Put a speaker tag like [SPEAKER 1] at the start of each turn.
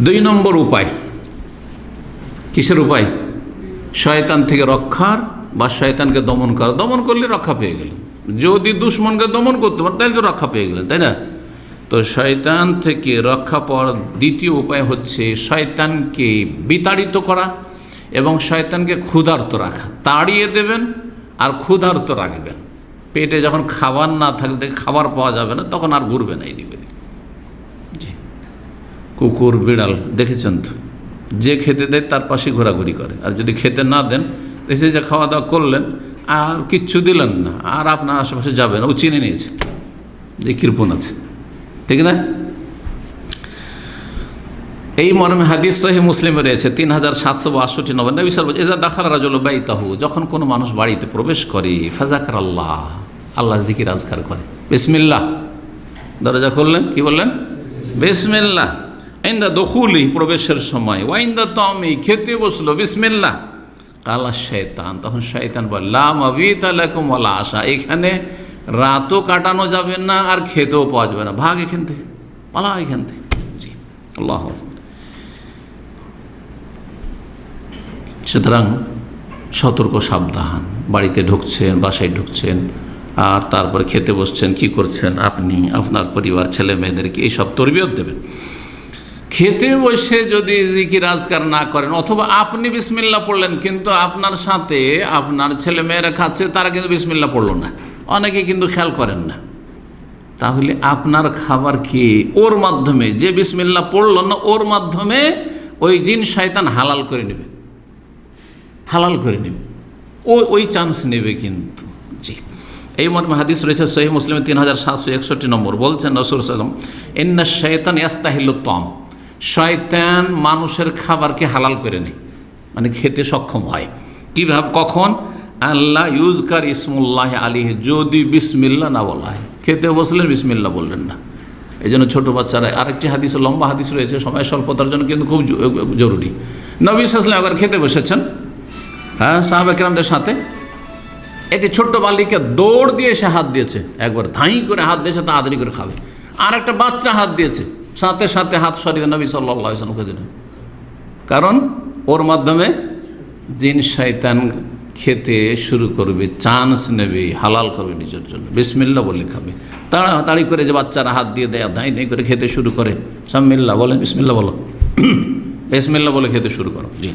[SPEAKER 1] দুই নম্বর উপায়। কিসের উপায়? শয়তান থেকে রক্ষার বা শয়তানকে দমন করা দমন করলে রক্ষা পেয়ে গেলেন। যদি দুশ্মনকে দমন করতে পারেন, তাহলে তো রক্ষা পেয়ে গেলেন, তাই না? তো শয়তান থেকে রক্ষা পাওয়ার দ্বিতীয় উপায় হচ্ছে শয়তানকে বিতাড়িত করা এবং শয়তানকে ক্ষুধার্ত রাখা। তাড়িয়ে দেবেন আর ক্ষুধার্ত রাখবেন। পেটে যখন খাবার না থাকবে খাবার পাওয়া যাবে না, তখন আর ঘুরবে না ওদিক। জি কুকুর, বিড়াল, দেখেছেন তো? যে খেতে দেয় তার পাশে ঘোরাঘুরি করে। আর যদি খেতে না দেন, এসে যে খাওয়া দাওয়া করলেন, আর কিচ্ছু দিলেন না, আর আপনার আশেপাশে যাবেন ও চিনে নিয়েছে যে কৃপণ আছে। ঠিক না? এই মর্মে হাদিস সহি মুসলিমে রয়েছে, তিন হাজার সাতশো বাষট্টি নব্বই নবী সাল এজা দাখাল রাজল তাহু যখন কোনো মানুষ বাড়িতে প্রবেশ করে ফাজাকার আল্লাহ আল্লাহ জিকির আজকার করে। বিসমিল্লাহ। দরজা খুললেন, কি বললেন? বিসমিল্লাহ। আইন্দা দখুলি প্রবেশের সময় ওয়াইন্দা তমি খেতে বসল, বিসমিল্লাহ। কালা শয়তান তখন শয়তান বল লাম আবিত আশা, এখানে রাতও কাটানো যাবে না আর খেতেও পাওয়া যাবে না। ভাগ এখান থেকে, পালা এখান থেকে। জি, আল্লাহ সুতরাং সতর্ক, সাবধান, বাড়িতে ঢুকছেন, বাসায় ঢুকছেন, আর তারপরে খেতে বসছেন, কি করছেন আপনি, আপনার পরিবার, ছেলে মেয়েদেরকে, এইসব তরবিয়ত দেবেন। খেতে বসে যদি জিকির আজকার না করেন, অথবা আপনি বিসমিল্লা পড়লেন, কিন্তু আপনার সাথে আপনার ছেলে মেয়েরা খাচ্ছে, তারা কিন্তু বিসমিল্লা পড়ল না। অনেকে কিন্তু খেয়াল করেন না। তাহলে আপনার খাবার খেয়ে ওর মাধ্যমে, যে বিসমিল্লা পড়ল না, ওর মাধ্যমে ওই জিন শয়তান হালাল করে নেবে। হালাল করে নেবে। ও ওই চান্স নেবে কিন্তু। জি। এই মর্মে হাদিস রয়েছে সহি মুসলিম তিন হাজার সাতশো একষট্টি নম্বর। বলছেন নসুর সালাম এন্না শয়তান ইয়াস্তাহিল তম শয়তান মানুষের খাবারকে হালাল করে নেয়। মানে খেতে সক্ষম হয়। কীভাবে কখন? আল্লাহ ইউজকার ইসমুল্লাহ আলী যদি বিসমিল্লা না বলা হয়। খেতে বসলেন, বিসমিল্লা বললেন না। এই জন্য ছোটো বাচ্চারা, আরেকটি হাদিস, লম্বা হাদিস রয়েছে, সময় স্বল্পতার জন্য কিন্তু খুব জরুরি। নবী সাসলাম একবার খেতে বসেছেন। হ্যাঁ সাহাবাকিরামদের সাথে। একটি ছোট্ট বালিকা দৌড় দিয়ে সে হাত দিয়েছে। একবার ধাই করে হাত দিয়েছে তা আদরি করে খাবে। আর একটা বাচ্চা হাত দিয়েছে। সাথে সাথে হাত সরিয়ে নবী সাল্লাহ ইসলামকে দিলেন। কারণ ওর মাধ্যমে জিন শয়তান খেতে শুরু করবে চান্স নেবে, হালাল করবে নিজের জন্য। বিসমিল্লা বলে খাবে। তাড়াতাড়ি করে যে বাচ্চারা হাত দিয়ে দেয়, ধাই নেই করে খেতে শুরু করে। সাম্মিল্লা বলেন বিসমিল্লা বলো। বিসমিল্লা বলে খেতে শুরু করো। জি।